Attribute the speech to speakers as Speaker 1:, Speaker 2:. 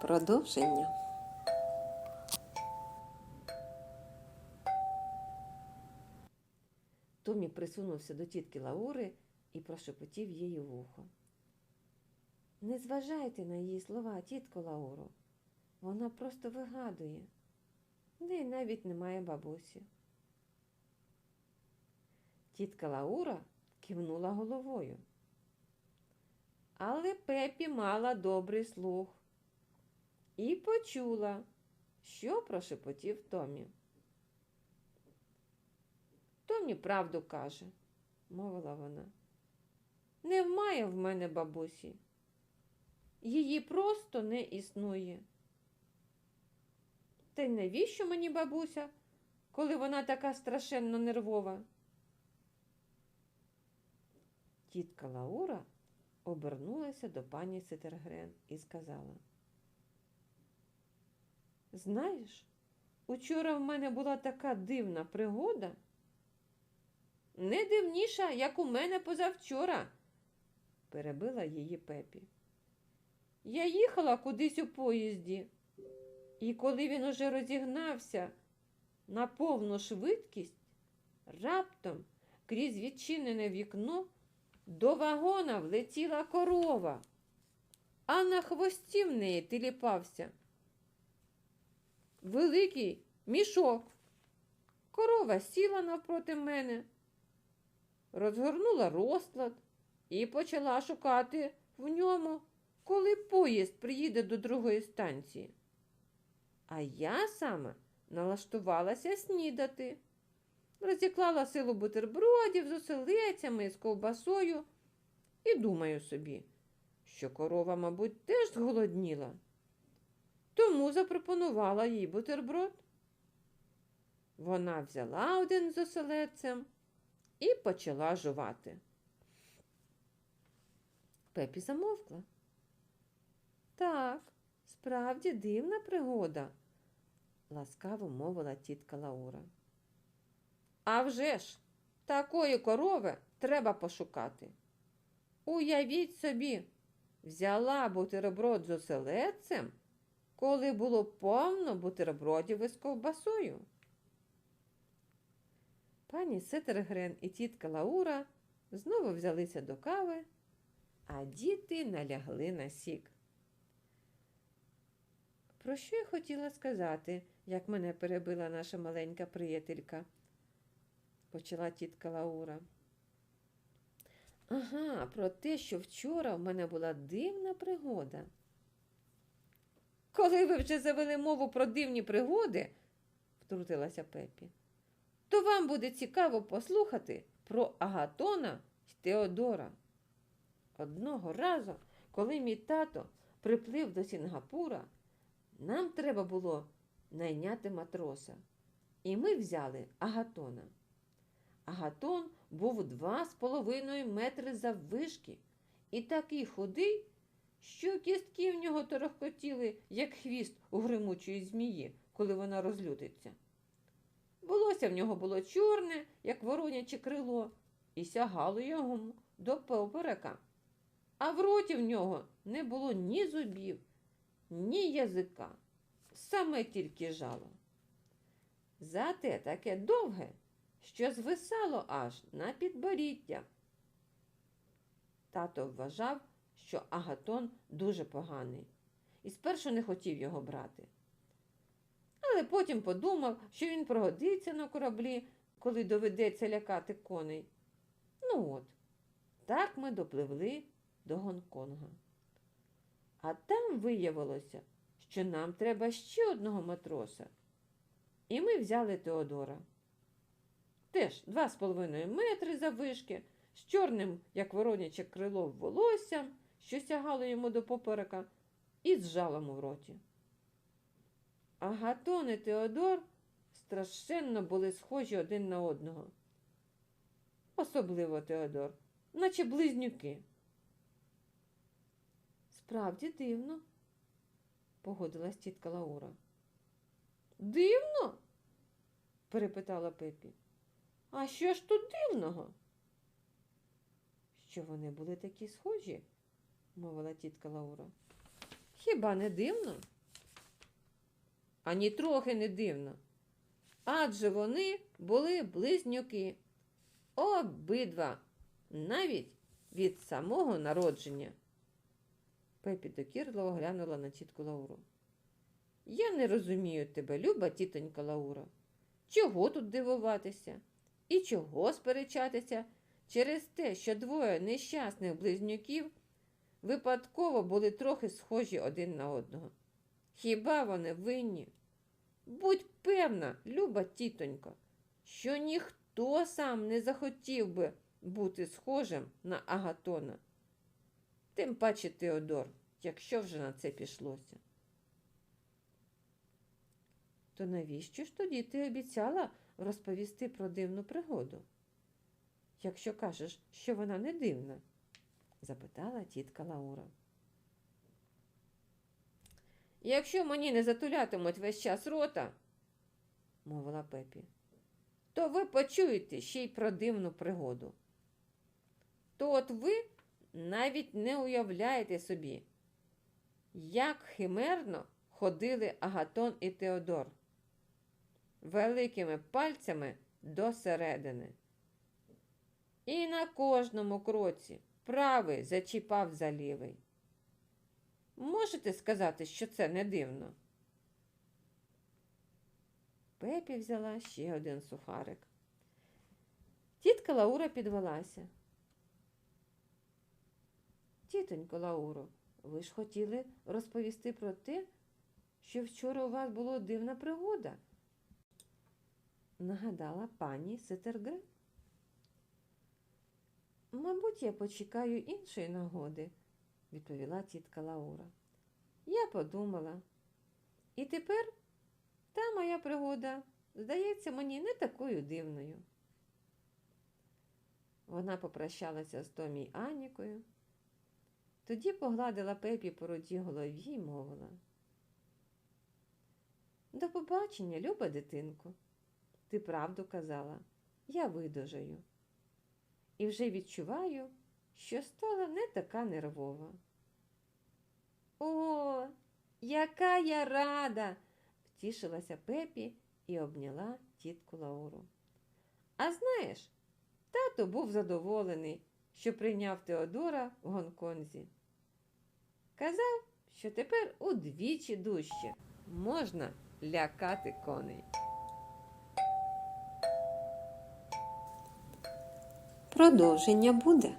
Speaker 1: Продовження. Томі присунувся до тітки Лаури і прошепотів їй вухо. Не зважайте на її слова, тітко Лауру. Вона просто вигадує. В неї навіть немає бабусі. Тітка Лаура кивнула головою. Але Пепі мала добрий слух і почула, що прошепотів Томі. Томі правду каже, мовила вона. Немає в мене бабусі. Її просто не існує. Та й навіщо мені бабуся, коли вона така страшенно нервова? Тітка Лаура обернулася до пані Сетергрен і сказала. Знаєш, учора в мене була така дивна пригода. Не дивніша, як у мене позавчора, перебила її пепі. Я їхала кудись у поїзді, і коли він уже розігнався на повну швидкість, раптом крізь відчинене вікно до вагона влетіла корова, а на хвості в неї тиліпався великий мішок. Корова сіла навпроти мене, розгорнула розклад і почала шукати в ньому, коли поїзд приїде до другої станції. А я саме налаштувалася снідати, розіклала силу бутербродів з оселецями і з ковбасою і думаю собі, що корова, мабуть, теж зголодніла. Тому запропонувала їй бутерброд. Вона взяла один з оселедцем і почала жувати. Пепі замовкла. Так, справді дивна пригода, ласкаво мовила тітка Лаура. «А вже ж, такої корови треба пошукати. Уявіть собі, взяла бутерброд з оселедцем, коли було повно бутербродів із ковбасою. Пані Сетергрен і тітка Лаура знову взялися до кави, а діти налягли на сік. Про що я хотіла сказати, як мене перебила наша маленька приятелька? почала тітка Лаура. Ага, про те, що вчора в мене була дивна пригода. Коли ви вже завели мову про дивні пригоди, втрутилася Пепі, то вам буде цікаво послухати про Агатона й Теодора. Одного разу, коли мій тато приплив до Сінгапура, нам треба було найняти матроса. І ми взяли Агатона. Агатон був два з половиною метри заввишки і такий худий, що кістки в нього торохкотіли, як хвіст у гримучої змії, коли вона розлютиться. Волосся в нього було чорне, як вороняче крило, і сягало його до поперека. А в роті в нього не було ні зубів, ні язика, саме тільки жало. Зате таке довге, що звисало аж на підборіддя. Тато вважав, що Агатон дуже поганий, і спершу не хотів його брати. Але потім подумав, що він прогодиться на кораблі, коли доведеться лякати коней. Ну от, так ми допливли до Гонконга. А там виявилося, що нам треба ще одного матроса. І ми взяли Теодора. Теж два з половиною метри заввишки, з чорним, як вороняче крило волоссям, що сягало йому до поперека, і з жалом у роті. Агатон і Теодор страшенно були схожі один на одного. Особливо Теодор, наче близнюки. Справді дивно, погодилась тітка Лаура. Дивно? перепитала Пепі. А що ж тут дивного? Що вони були такі схожі, мовила тітка Лаура. Хіба не дивно? Ані трохи не дивно. Адже вони були близнюки. Обидва, навіть від самого народження. Пепі докірливо глянула на тітку Лауру. Я не розумію тебе, люба тітонька Лаура. Чого тут дивуватися? І чого сперечатися через те, що двоє нещасних близнюків випадково були трохи схожі один на одного. Хіба вони винні? Будь певна, люба тітонько, що ніхто сам не захотів би бути схожим на Агатона. Тим паче Теодор, якщо вже на це пішлося. То навіщо ж тоді ти обіцяла розповісти про дивну пригоду? Якщо кажеш, що вона не дивна? Запитала тітка Лаура. Якщо мені не затулятимуть весь час рота, мовила Пепі, то ви почуєте ще й про дивну пригоду. То от ви навіть не уявляєте собі, як химерно ходили Агатон і Теодор великими пальцями до середини. І на кожному кроці правий зачіпав за лівий. Можете сказати, що це не дивно? Пепі взяла ще один сухарик. Тітка Лаура підвелася. Тітонько Лауро, ви ж хотіли розповісти про те, що вчора у вас була дивна пригода, нагадала пані Сетергре. Мабуть, я почекаю іншої нагоди, відповіла тітка Лаура. Я подумала. І тепер та моя пригода здається мені не такою дивною. Вона попрощалася з Томі Анікою, тоді погладила пепі по руді голові й мовила. До побачення, люба дитинко. Ти правду казала, я видужаю. І вже відчуваю, що стала не така нервова. О, яка я рада! втішилася Пепі і обняла тітку Лауру. А знаєш, тато був задоволений, що прийняв Теодора в Гонконзі. Казав, що тепер удвічі дужче можна лякати коней.
Speaker 2: Продовження буде.